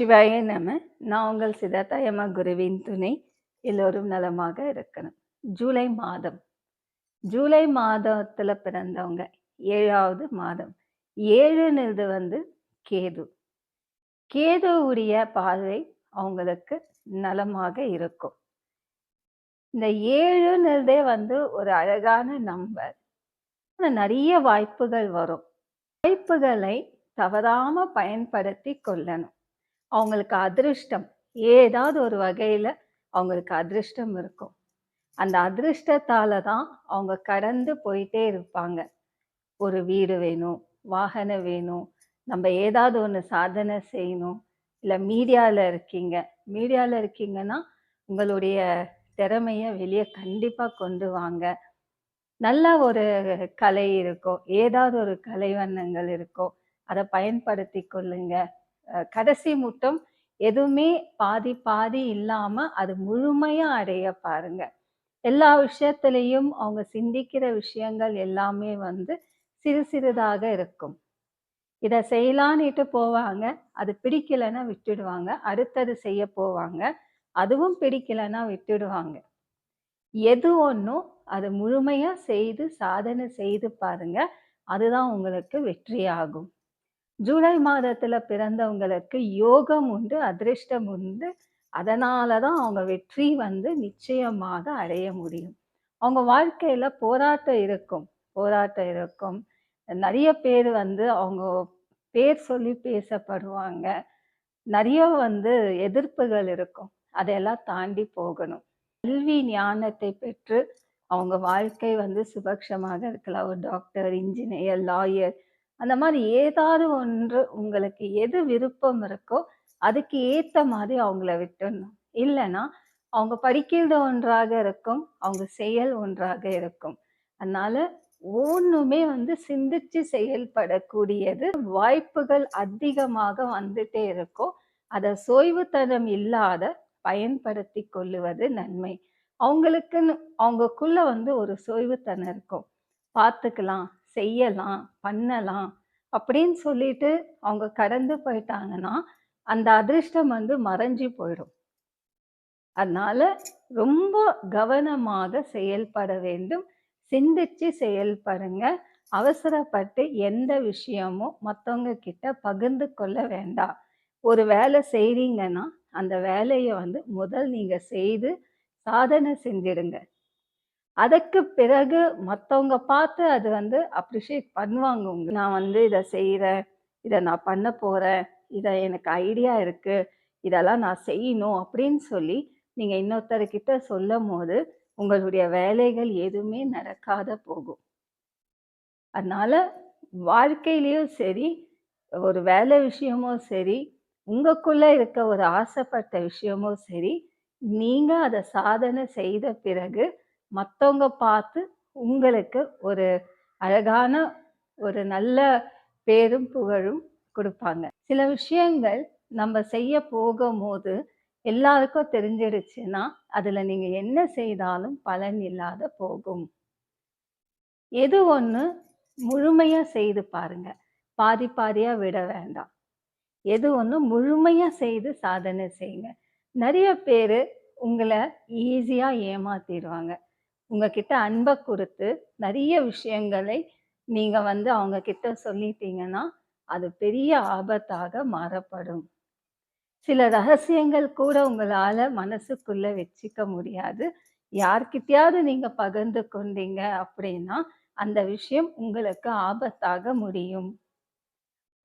சிவாய நம. நான் உங்கள் சிதாதா யம குருவின் துணை. எல்லோரும் நலமாக இருக்கணும். ஜூலை மாதம். ஜூலை மாதத்தில் பிறந்தவங்க. ஏழாவது மாதம். ஏழுன்றது வந்து கேது. கேதுவுடைய பார்வை அவங்களுக்கு நலமாக இருக்கும். இந்த ஏழுன்றதே வந்து ஒரு அழகான நம்பர். நிறைய வாய்ப்புகள் வரும். வாய்ப்புகளை தவறாம பயன்படுத்தி கொள்ளணும். அவங்களுக்கு அதிருஷ்டம். ஏதாவது ஒரு வகையில் அவங்களுக்கு அதிருஷ்டம் இருக்கும். அந்த அதிருஷ்டத்தால் தான் அவங்க கடந்து போயிட்டே இருப்பாங்க. ஒரு வீடு வேணும் வாகனம் வேணும் நம்ம ஏதாவது ஒன்று சாதனை செய்யணும். இல்லை மீடியாவில் இருக்கீங்க. மீடியாவில் இருக்கீங்கன்னா உங்களுடைய திறமையை வெளியே கண்டிப்பாக கொண்டு வாங்க. நல்ல ஒரு கலை இருக்கோ ஏதாவது ஒரு கலை வண்ணங்கள் இருக்கோ அதை பயன்படுத்தி கொள்ளுங்க. கடைசி முட்டம் எதுவுமே பாதி பாதி இல்லாம அது முழுமையா அடைய பாருங்க. எல்லா விஷயத்திலையும் அவங்க சிந்திக்கிற விஷயங்கள் எல்லாமே வந்து சிறு சிறிதாக இருக்கும். இதை செய்யலான்னுட்டு போவாங்க அது பிடிக்கலைன்னா விட்டுடுவாங்க அடுத்தது செய்ய போவாங்க அதுவும் பிடிக்கலைன்னா விட்டுடுவாங்க. எது ஒன்றும் அது முழுமையா செய்து சாதனை செய்து பாருங்க அதுதான் உங்களுக்கு வெற்றியாகும். ஜூலை மாதத்துல பிறந்தவங்களுக்கு யோகம் உண்டு அதிர்ஷ்டம் உண்டு. அதனால தான் அவங்க வெற்றி வந்து நிச்சயமாக அடைய முடியும். அவங்க வாழ்க்கையில போராட்டம் இருக்கும் போராட்டம் இருக்கும். நிறைய பேர் வந்து அவங்க பேர் சொல்லி பேசப்படுவாங்க. நிறைய வந்து எதிர்ப்புகள் இருக்கும். அதையெல்லாம் தாண்டி போகணும். கல்வி ஞானத்தை பெற்று அவங்க வாழ்க்கை வந்து சுபக்ஷமாக இருக்கலாம். ஒரு டாக்டர் இன்ஜினியர் லாயர் அந்த மாதிரி ஏதாவது ஒன்று உங்களுக்கு எது விருப்பம் இருக்கோ அதுக்கு ஏத்த மாதிரி அவங்கள விட்டுடணும். இல்லைன்னா அவங்க படிக்கிறது ஒன்றாக இருக்கும் அவங்க செயல் ஒன்றாக இருக்கும். அதனால ஒண்ணுமே வந்து சிந்திச்சு செயல்படக்கூடியது வாய்ப்புகள் அதிகமாக வந்துட்டே இருக்கும் அதை சோய்வுத்தனம் இல்லாத பயன்படுத்தி கொள்ளுவது நன்மை. அவங்களுக்குன்னு அவங்கக்குள்ள வந்து ஒரு சோய்வுத்தனம் இருக்கும். பார்த்துக்கலாம். செய்யலாம் பண்ணலாம் அப்படின்னு சொல்லிட்டு அவங்க கடந்து போயிட்டாங்கன்னா அந்த அதிர்ஷ்டம் வந்து மறைஞ்சு போயிடும். அதனால ரொம்ப கவனமாக செயல்பட வேண்டும். சிந்திச்சு செயல்படுங்க. அவசரப்பட்டு எந்த விஷயமும் மற்றவங்க கிட்ட பகிர்ந்து கொள்ள வேண்டாம். ஒரு வேலை செய்றீங்கன்னா அந்த வேலையை வந்து முதல் நீங்க செய்து சாதனை செஞ்சிடுங்க அதுக்கு பிறகு மற்றவங்க பார்த்து அது வந்து அப்ரிஷியேட் பண்ணுவாங்க உங்க. நான் வந்து இதை செய்கிறேன் இதை நான் பண்ண போகிறேன் இதை எனக்கு ஐடியா இருக்குது இதெல்லாம் நான் செய்யணும் அப்படின்னு சொல்லி நீங்கள் இன்னொருத்தர்கிட்ட சொல்லும் போது உங்களுடைய வேலைகள் எதுவுமே நடக்காத போகும். அதனால வாழ்க்கையிலையும் சரி ஒரு வேலை விஷயமும் சரி உங்களுக்குள்ளே இருக்க ஒரு ஆசைப்பட்ட விஷயமும் சரி நீங்கள் அதை சாதனை செய்த பிறகு மற்றவங்க பார்த்து உங்களுக்கு ஒரு அழகான ஒரு நல்ல பேரும் புகழும் கொடுப்பாங்க. சில விஷயங்கள் நம்ம செய்ய போகும்போது எல்லாருக்கும் தெரிஞ்சிடுச்சுன்னா அதுல நீங்க என்ன செய்தாலும் பலன் இல்லாத போகும். எது ஒண்ணு முழுமையா செய்து பாருங்க. பாதி பாதியா விட வேண்டாம். எது ஒண்ணு முழுமையா செய்து சாதனை செய்யுங்க. நிறைய பேரு உங்களை ஈஸியா ஏமாத்திடுவாங்க. உங்ககிட்ட அன்பை கொடுத்து நிறைய விஷயங்களை நீங்கள் வந்து அவங்க கிட்ட சொல்லிட்டீங்கன்னா அது பெரிய ஆபத்தாக மாறப்படும். சில ரகசியங்கள் கூட உங்களால் மனசுக்குள்ளே வச்சுக்க முடியாது. யார்கிட்டயாவது நீங்கள் பகிர்ந்து கொண்டீங்க அப்படின்னா அந்த விஷயம் உங்களுக்கு ஆபத்தாக முடியும்.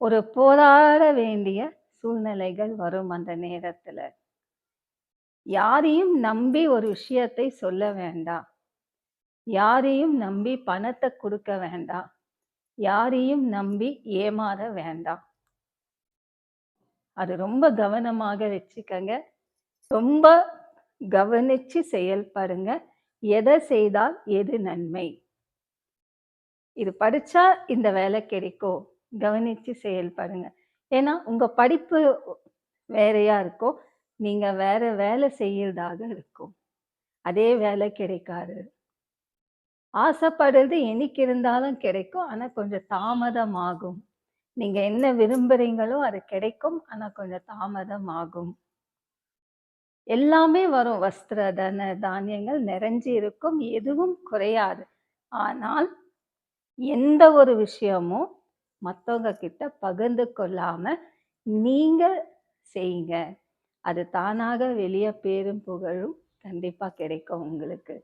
ஒரு போராட வேண்டிய சூழ்நிலைகள் வரும் அந்த நேரத்தில். யாரையும் நம்பி ஒரு விஷயத்தை சொல்ல வேண்டாம். யாரையும் நம்பி பணத்தை கொடுக்க வேண்டாம் யாரையும் நம்பி ஏமாற வேண்டாம் அது ரொம்ப கவனமாக வச்சுக்கங்க. ரொம்ப கவனிச்சு செயல்படுங்க. எதை செய்தால் எது நன்மை? இது படிச்சா இந்த வேலை கிடைக்கும். கவனிச்சு செயல்படுங்க. ஏன்னா உங்க படிப்பு வேறையா இருக்கும். நீங்க வேற வேலை செய்யறதாக இருக்கும். அதே வேலை கிடைக்காது. ஆசைப்படுறது என்னைக்கு இருந்தாலும் கிடைக்கும். ஆனால் கொஞ்சம் தாமதமாகும். நீங்கள் என்ன விரும்புறீங்களோ அது கிடைக்கும். ஆனால் கொஞ்சம் தாமதம் ஆகும் எல்லாமே வரும். வஸ்திர தன தானியங்கள் நிறைஞ்சு இருக்கும். எதுவும் குறையாது. ஆனால் எந்த ஒரு விஷயமும் மற்றவங்க கிட்ட பகிர்ந்து கொள்ளாம நீங்க செய்யுங்க. அது தானாக வெளியே பேரும் புகழும் கண்டிப்பா கிடைக்கும் உங்களுக்கு.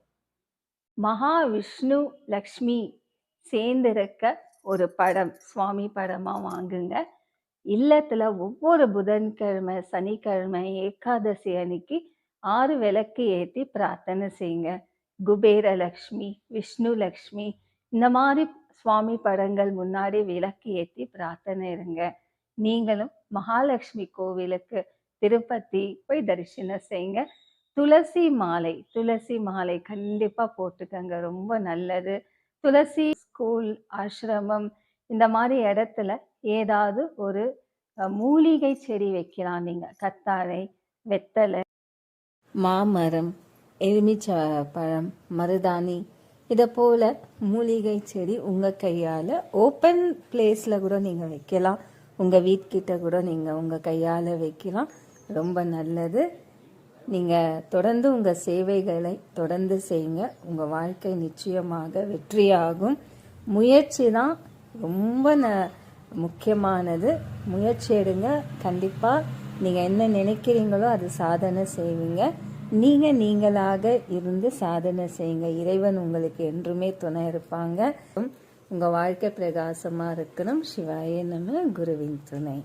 மகா விஷ்ணு லக்ஷ்மி சேர்ந்திருக்க ஒரு படம் சுவாமி படமா வாங்குங்க. இல்லத்துல ஒவ்வொரு புதன்கிழமை சனிக்கிழமை ஏகாதசி அன்னைக்கு ஆறு விளக்கு ஏற்றி பிரார்த்தனை செய்யுங்க. குபேர லக்ஷ்மி விஷ்ணு லக்ஷ்மி இந்த மாதிரி சுவாமி படங்கள் முன்னாடி விளக்கு ஏற்றி பிரார்த்தனை இருங்க. நீங்களும் மகாலட்சுமி கோவிலுக்கு திருப்பதி போய் தரிசனம் செய்யுங்க. துளசி மாலை துளசி மாலை கண்டிப்பா போட்டுக்கங்க. ரொம்ப நல்லது. துளசி ஸ்கூல் ஆசிரமம் இந்த மாதிரி இடத்துல ஏதாவது ஒரு மூலிகை செடி வைக்கலாம் நீங்க. கத்தாழை வெத்தலை மாமரம் எலுமிச்ச பழம் மருதாணி இதை போல மூலிகை செடி உங்கள் கையால் ஓப்பன் பிளேஸில் கூட நீங்கள் வைக்கலாம். உங்கள் வீட்கிட்ட கூட நீங்கள் உங்கள் கையால் வைக்கலாம். ரொம்ப நல்லது. நீங்கள் தொடர்ந்து உங்கள் சேவைகளை தொடர்ந்து செய்யுங்க. உங்கள் வாழ்க்கை நிச்சயமாக வெற்றியாகும். முயற்சி தான் ரொம்ப ந முக்கியமானது. முயற்சி எடுங்க. கண்டிப்பாக நீங்கள் என்ன நினைக்கிறீங்களோ அது சாதனை செய்வீங்க. நீங்கள் நீங்களாக இருந்து சாதனை செய்யுங்க. இறைவன் உங்களுக்கு என்றுமே துணை இருப்பாங்க. உங்கள் வாழ்க்கை பிரகாசமாக இருக்கணும். சிவாய நம்ம குருவின் துணை.